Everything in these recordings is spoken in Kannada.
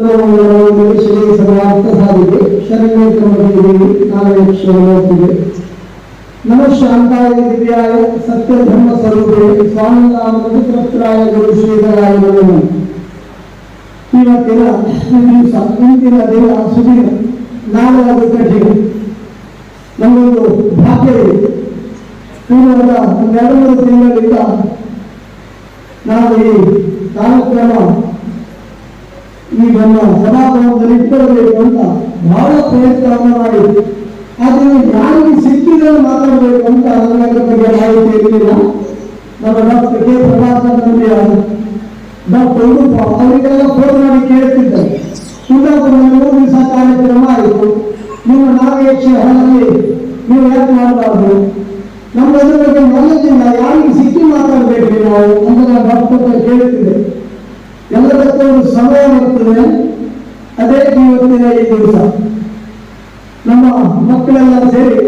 ಶ್ರೀ ಸಮರ್ಥ ಸಾರಿಗೆ ಶರಣೇಶ್ವರದೇವಿ ನಾರಾಯಣೇಶ್ವರಮೂರ್ತಿಗೆ ನಮ ಶಾಂತಾಯ ದಿವ್ಯಾಯ ಸತ್ಯ ಧರ್ಮ ಸ್ವರೂಪೇ ಸ್ವಾಮಿ ರಾಮಕೃತ್ರಾಯ ಗುರು ಶ್ರೀಧರಾಯ ನಮಃ ಇವತ್ತಿನ ದಿವಸ ಇಂದಿನ ದಿನ ಸುದಿನ ನಾಳೆ ಅದು ಕಠಿಣ ನಮ್ಮೊಂದು ಭಾಗ್ಯವಿದೆ ಪೂರ್ವದ ಒಂದೆರಡು ತಿಂಗಳಿಂದ ನಾವು ಈ ಕಾರ್ಯಕ್ರಮ ಈ ನಮ್ಮ ಸಭಾಭವನದಲ್ಲಿ ಇಟ್ಟುಕೊಳ್ಳಬೇಕು ಅಂತ ಬಹಳ ಪ್ರಯತ್ನವನ್ನು ಮಾಡಿ. ಆದರೆ ಯಾರಿಗೆ ಸಿಕ್ಕಿದ ಮಾತಾಡಬೇಕು ಅಂತ ಅದರ ಬಗ್ಗೆ ಮಾಹಿತಿ ಇರಲಿಲ್ಲ. ನಮ್ಮ ಡಾಕ್ಟರ್ ಕೆ. ಪ್ರಭಾಕರ್ ಡಾಕ್ಟರ್ ಅವರಿಗೆಲ್ಲ ಫೋನ್ ಮಾಡಿ ಕೇಳ್ತಿದ್ದಾರೆ. ಕುಂದಾಪುರ ಮೂರು ದಿವಸ ಕಾರ್ಯಕ್ರಮ ಆಯಿತು. ನಿಮ್ಮ ನಾಗೇಶ ಹಾಲಲ್ಲಿ ನೀವು ಯಾಕೆ ಮಾಡಬಾರ್ದು ನಮ್ಮ ಅದ್ರ ಬಗ್ಗೆ ನಾಲೆಜ್ ಯಾರಿಗೆ ಸಿಕ್ಕಿ ಮಾತಾಡಬೇಕು ನಾವು ಅಂತ ನಾನು ಡಾಕ್ಟರ್ ಕೇಳ್ತಿದ್ದೆ. ಎಲ್ಲದಕ್ಕೂ ಒಂದು ಸಮಯ ಬರ್ತದೆ ಅದೇ ಇವತ್ತಿನ ಈ ದಿವಸ. ನಮ್ಮ ಮಕ್ಕಳೆಲ್ಲ ಸೇರಿ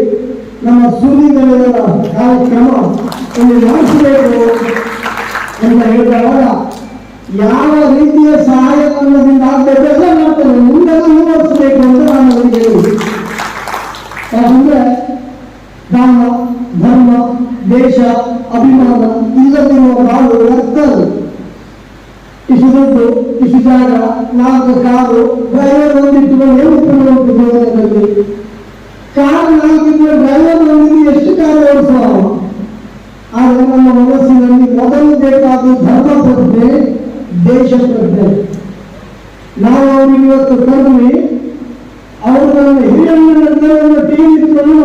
ನಮ್ಮ ಸುದ್ದಿಗಳ ಕಾರ್ಯಕ್ರಮ ಇಲ್ಲಿ ಮಾಡಿಸಬೇಕು ಅಂತ ಹೇಳಿದಾಗ ಯಾವ ರೀತಿಯ ಸಹಾಯಧನದಿಂದ ಆಗಬೇಕು ಎಲ್ಲ ಮಾಡ್ತಾರೆ. ಮುಂದೆಲ್ಲ ಮುಂದುವರಿಸಬೇಕು ಅಂತ ನಾನು ಅವರಿಗೆ ಯಾಕಂದ್ರೆ ದಾನ ಧರ್ಮ, ದೇಶ, ಅಭಿಮಾನ, ಇಲ್ಲದಿರುವ ಬಾಳು ವ್ಯರ್ಥ ದುಡ್ಡು ಇಷ್ಟು ಜಾಗ ನಾಲ್ಕು ಕಾರು ಡ್ರೈವರ್ ಒಂದಿಟ್ಟುಕೊಂಡು ಏನು ಉಪಯೋಗ ಕಾರ್ ನಾಲ್ಕಿದ್ರೆ ಡ್ರೈವರ್ ಒಂದಿದ್ದು ಎಷ್ಟು ಕಾರು ಓಡಿಸುವ? ಆದರೆ ನಮ್ಮ ಮನಸ್ಸಿನಲ್ಲಿ ಮೊದಲು ಬೇಕಾದ ಧರ್ಮ ಪ್ರಜ್ಞೆ, ದೇಶ ಪ್ರಜ್ಞೆ. ನಾವು ಅವರಿಗೆ ಇವತ್ತು ಕರ್ಮಿ ಅವರು ನನ್ನ ಹಿರಿಯಣ್ಣನನ್ನು ಟಿವಿ ಇಟ್ಕೊಂಡು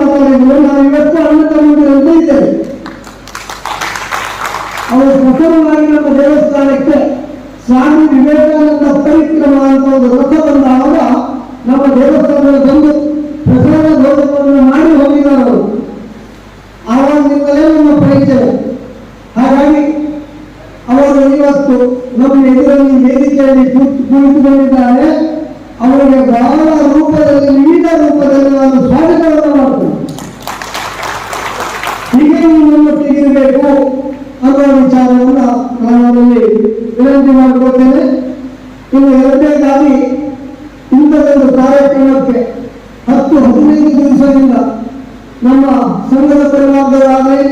ಸಂಘದ ಪರಿವಾರದವರಾಗಲಿ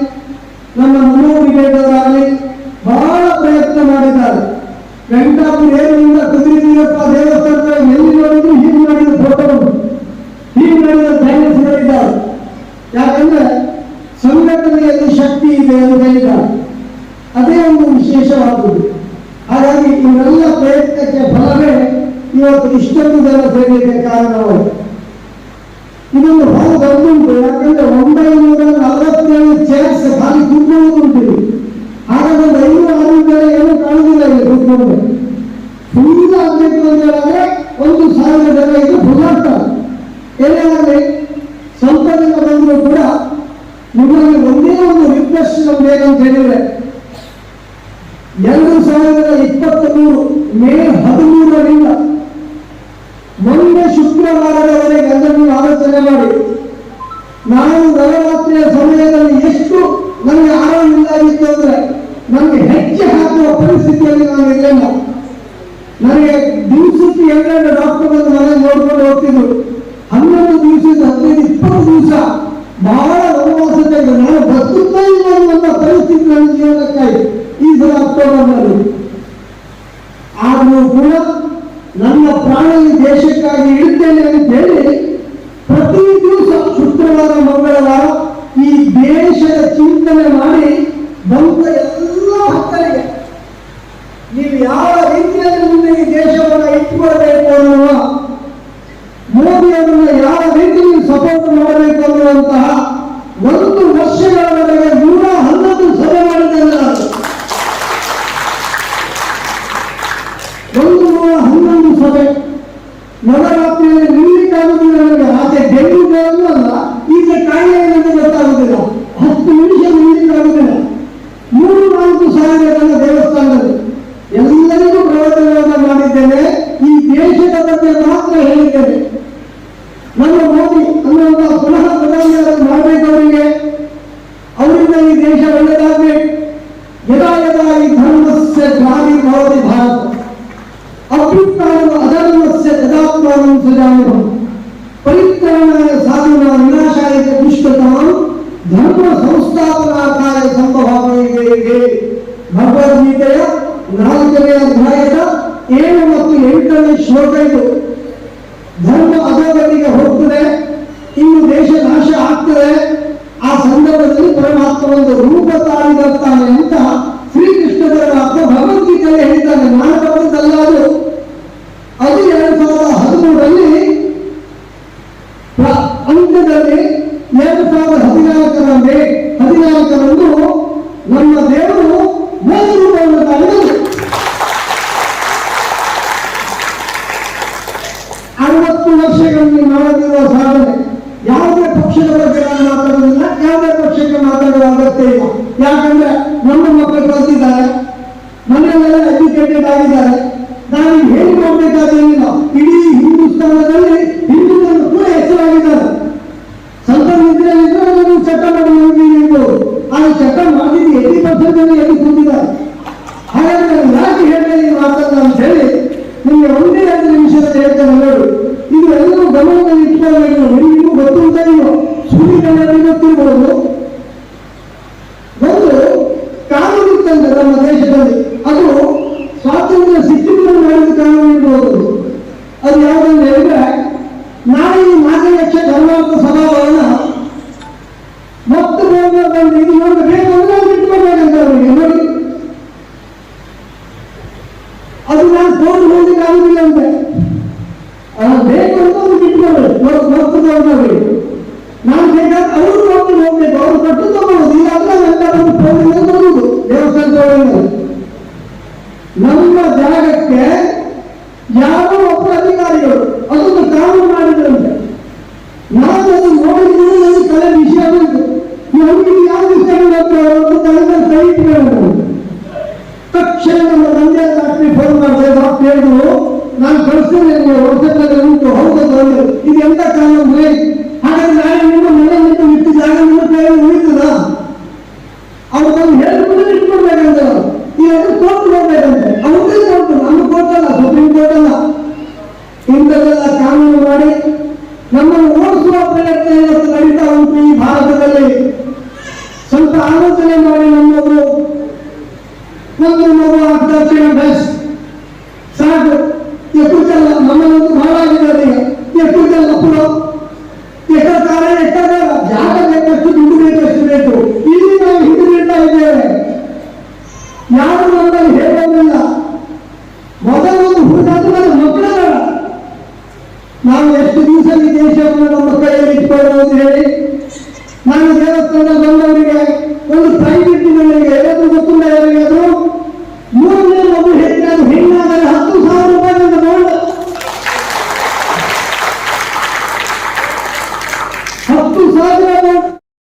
ನಮ್ಮ ಮನೋವಿವೇಕರಾಗಲಿ ಬಹಳ ಪ್ರಯತ್ನ ಮಾಡಿದ್ದಾರೆ. ವೆಂಕಟಾಪುರ ಏನಿಂದ ಕುದುರೆವೀರಪ್ಪ ದೇವಸ್ಥಾನದ ಎಲ್ಲಿ ನೋಡಿದ್ರು ಹೀಗೆ ಮಾಡಿದ ಫೋಟೋ ಹೀಗೆ ಮಾಡಿದ ಧೈರ್ಯಗಳಿದ್ದಾರೆ ಯಾಕಂದ್ರೆ ಸಂಘಟನೆಯಲ್ಲಿ ಶಕ್ತಿ ಇದೆ ಅಂತ ಹೇಳಿದ್ದಾರೆ. ಅದೇ ಒಂದು ವಿಶೇಷವಾದುದು ಹಾಗಾಗಿ ಇವರೆಲ್ಲ ಪ್ರಯತ್ನಕ್ಕೆ ಫಲವೇ ಇವತ್ತು ಇಷ್ಟೊಂದು ಜನ ಸೇರಲಿಕ್ಕೆ ಕಾರಣವಾಯಿತು. ಇದೊಂದು ಬಹಳ ದೊಡ್ಡುಂಟು ಯಾಕಂದ್ರೆ ಒಂಬೈನೂರ ನಲವತ್ತೇಳು ಚೇರ್ಸ್ ಖಾಲಿ ಕೂತ್ಕೊಳ್ಳೋದುಂಟು ಇಲ್ಲಿ. ಹಾಗಾದ್ರೆ ಒಂದು ಐನೂರು ಆರು ಬೇರೆ ಏನು ಕಾಣುವುದಿಲ್ಲ ಇಲ್ಲಿ ಕೂತ್ಕೊಂಡ್ರೆ ಫುಲ್ ಅಂತ ಹೇಳಿದ್ರೆ ಒಂದು ಸಾವಿರ ಜನ ಇದು ಫುಲ್ ಆಗ್ತಾರೆ ಏನಾಗಲಿ ಸ್ವಲ್ಪ ಜನ ಬಂದರೂ ಕೂಡ ನಿಮಗೆ ಒಂದೇ ಒಂದು ರಿಕ್ವೆಸ್ಟ್ ನಮ್ಗೆ ಏನಂತ ಹೇಳಿದ್ರೆ, ಎರಡು ಸಾವಿರದ ಇಪ್ಪತ್ತ ಮೂರು ಮೇ ಹದಿಮೂರರಿಂದ 在哪里 ದೇವಸ್ಥಾನಗಳನ್ನ ದೇವಸ್ಥಾನದಲ್ಲಿ ಎಲ್ಲರಿಗೂ ಪ್ರವಚನಗಳನ್ನ ಮಾಡಿದ್ದೇನೆ ಈ ದೇಶದ ಬಗ್ಗೆ ಮಾತ್ರ ಹೇಳಿದ್ದೇನೆ ನಮ್ಮ ಮೋದಿ ಅನ್ನುವಂತಹ ಪುನಃ ಪ್ರಧಾನಿಯಾಗಿ ಮಾಡಬೇಕು ಅವರಿಗೆ ಅವರಿಂದ ಈ ದೇಶ ಒಳ್ಳೆಯದಾಗಬೇಕು ಯದಾ ಯದಾ ಈ ಧರ್ಮಸ್ಯ ಜಾರಿ ಭವತಿ ಭಾರತ ಅಭ್ಯುತ್ಥಾನ ಅಧರ್ಮಸ್ಯ ತದಾತ್ಮಾನಂ ಸಜಾಯು ಪರಿತ್ರಾಣಾಯ ಸಾಧುನ ವಿನಾಶಾಯ ದುಷ್ಟತಾಂ ಧರ್ಮ ಸಂಸ್ಥಾಪನಾಕಾಯ ಸಂಭವಾಮಯಿಗೆ ಇದು ಧರ್ಮ ಅಧೋಗತಿಗೆ ಹೋಗ್ತದೆ, ಇನ್ನು ದೇಶ ನಾಶ ಆಗ್ತದೆ. ಆ ಸಂದರ್ಭದಲ್ಲಿ ಪರಮಾತ್ಮ ಒಂದು ರೂಪ ತಾಳಿ ಬರ್ತಾನೆ ಅಂತ ಶ್ರೀಕೃಷ್ಣ ಪರಮಾತ್ಮ ಭಗವದ್ಗೀತೆಯಲ್ಲಿ ಹೇಳಿದ್ದಾನೆ. ನಾನು ಅದು ಅದು ಎರಡು ಸಾವಿರದ ಹದಿಮೂರರಲ್ಲಿ ಅಂತ್ಯದಲ್ಲಿ ಎರಡು ಸಾವಿರದ ಹದಿನಾಲ್ಕರಲ್ಲಿ ಹದಿನಾಲ್ಕರಂದು ನಮ್ಮ ದೇವರು ಆಗಿದ್ದಾರೆ ನಾನು ಈಗ ಹೇಳಿ ಮಾಡಬೇಕಾದೇನಿಲ್ಲ ಇಡೀ ಹಿಂದೂಸ್ತಾನದಲ್ಲಿ ಹಿಂದೂಗಳು ಕೂಡ ಹೆಸರಾಗಿದ್ದಾರೆ ಸ್ವಲ್ಪ ನಿದ್ರೆ ಇದ್ರೆ ನೀವು ಚಟ್ಟ ಮಾಡಿ ಚಟ್ಟ ಮಾಡಿದ್ದು ಏಟಿ ಪರ್ಸೆಂಟ್ ಎಲ್ಲಿ ಕೂತಿದ್ದಾರೆ? ಹಾಗಾದ್ರೆ ಯಾಕೆ ಹೇಳಿ ಮಾತನ್ನ ಅಂತ ಹೇಳಿ ನಿಮಗೆ ಒಂದೇ ಎರಡು ನಿಮಿಷದಲ್ಲಿ ಹೇಳ್ತೇನೆ ಇದು ಎಲ್ಲರೂ ಗಮನದಲ್ಲಿ ಇಟ್ಕೊಳ್ಬೇಕು. ನಿಮಗೂ ಗೊತ್ತುಂಟ ನೀವು ಸುದ್ದಿಗಳಲ್ಲಿ ಗೊತ್ತಿರ್ಬೋದು. ಒಂದು ಕಾನೂನು ನಮ್ಮ ದೇಶದಲ್ಲಿ ಅದು ಸಿಕ್ಕಿದ್ರೆ ಮಾಡಿದ ಕಾನೂನು ಇರ್ಬೋದು. ಅದು ಯಾವುದಂತ ಹೇಳಿದ್ರೆ, ನಾಳೆ ಈ ಲಕ್ಷ ಧರ್ಮಾರ್ಥ ಸಭಾವನ್ನ ಮತ್ತು ಬಂದು ಇದು ಒಂದು ಅಂದ್ರೆ ಅದು ಇಟ್ಕೊಳ್ಬೇಕಂತ ಅವರಿಗೆ ನೋಡಿ. ಅದು ನಾನು ಕೋರ್ಟ್ ಹೋಗ್ಲಿಕ್ಕೆ ಆಗುದಿಲ್ಲ ಅಂತೆ. ಅದು ಬೇಕು ಅಂತ ಅವ್ರು ಇಟ್ಕೊಳ್ಬೇಕು ತಗೊಂಡವ್ರಿಗೆ ನಾನು ಬೇಕಾದ್ರೆ ಅವರು ಹೋಗ್ಬೇಕು ಅವ್ರು ಕಟ್ಟು ತಗೊಳ್ಳೋದು ಇಲ್ಲಾಂದ್ರೆ ಎಲ್ಲ ಬಂದು ಫೋನಿಂದ ಬರುವುದು ದೇವಸ್ಥಾನ ತಗೊಳ್ಳಿಲ್ಲ ನಮ್ಮ ಜಾಗಕ್ಕೆ ಯಾರೋ ಒಬ್ಬ ಅಧಿಕಾರಿಗಳು ಅದೊಂದು ಕಾನೂನು ಮಾಡಿದ್ರಂತೆ ನಾನು ಅದು ನೋಡಿದ್ರೆ ನನಗೆ ತಲೆ ವಿಷಯ ಬಂತು ನಮಗೆ ಯಾವ ವಿಷಯ ತಲೆದ ಕೈ ಇಟ್ಕೊಂಡು ತಕ್ಷಣ ನಮ್ಮ ತಂದೆ ಡಾಕ್ಟ್ರಿಗೆ ಫೋನ್ ಮಾಡಿದೆ ಡಾಕ್ಟರ್ ಹೇಳಿದ್ರು ನಾನು ಉಂಟು ಹೌದು ಇದು ಎಂತ ಕಾನೂನು ರೀ ಹಾಗಾದ್ರೆ ನಾಳೆ ನಿಮ್ಮ ಮನೆ ನಿಂತು ಇಟ್ಟು ಜಾಗ ನಿಮ್ಮ ಕೈಯಲ್ಲಿ ಉಳಿತದ ಅವ್ರು ಬಂದು ಹೇಳ್ಬಿಟ್ಟು ಇಟ್ಕೊಳ್ಬೇಕಂತ ಈಗ ಕೋರ್ಟ್ ಹೋಗ್ಬೇಕಂತೆ ಅವ್ರದೇ ಕೋರ್ಟ್ ನಮ್ಮ ಕೋರ್ಟ್ ಅಲ್ಲ ಸುಪ್ರೀಂ ಕೋರ್ಟ್ ಅಲ್ಲ ಇಂಥದ್ದೆಲ್ಲ ಕಾನೂನು ಮಾಡಿ ನಮ್ಮನ್ನು ಓಡಿಸುವ ಪ್ರಯತ್ನ ಇವತ್ತು ನಡೀತಾ ಉಂಟು ಈ ಭಾರತದಲ್ಲಿ ಸ್ವಲ್ಪ ಆಲೋಚನೆ ಮಾಡಿ ನಮ್ಮವರು ಒಂದು ಮಗು ಆಗ್ತಕ್ಷಣ ಬೆಸ್ ಸಾಕು ಎಷ್ಟುತ್ತಲ್ಲ ನಮ್ಮನ್ನೊಂದು ಬಹಳ ಆಗಿದ್ದಾರೆ ಈಗ ಎಷ್ಟುತ್ತಲ್ಲ ಪುರ ಎಷ್ಟೋ ಕಾಲ ಎಷ್ಟೋ ಜಾಗ ಬೇಕಷ್ಟು ದುಡ್ಡು ಬೇಕಷ್ಟು ಬೇಕು ಇಲ್ಲಿ ನಾವು ಹಿಂದೆ ಬೀಳ್ತಾ ಇದ್ದೇವೆ ಯಾರು ನಮ್ಮಲ್ಲಿ ಹೇಳೋದಿಲ್ಲ ಮೊದಲು ಒಂದು ಹುಡುಗಾದ ಮೇಲೆ ಮಕ್ಕಳ ಬೇಡ ನಾವು ಎಷ್ಟು ದಿವಸ ಈ ದೇಶವನ್ನು ನಮ್ಮ ಕೈಯಲ್ಲಿ ಇಟ್ಕೊಳ್ಬಹುದು ಹೇಳಿ ನಾನು ದೇವಸ್ಥಾನ ಬಂದವರಿಗೆ ಒಂದು ಪ್ರೈವೇಟ್ ಗಳಿಗೆ ಏನಾದ್ರು ಗೊತ್ತಿಲ್ಲ ಯಾರಿಗಾದ್ರು ಮೂರನೇ ಮಗು ಹೆಚ್ಚಾದ ಹೆಣ್ಣಾದರೆ ಹತ್ತು ಸಾವಿರ ರೂಪಾಯಿಯಿಂದ ಬಾಂಡ್ ಹತ್ತು ಸಾವಿರ ಬಾಂಡ್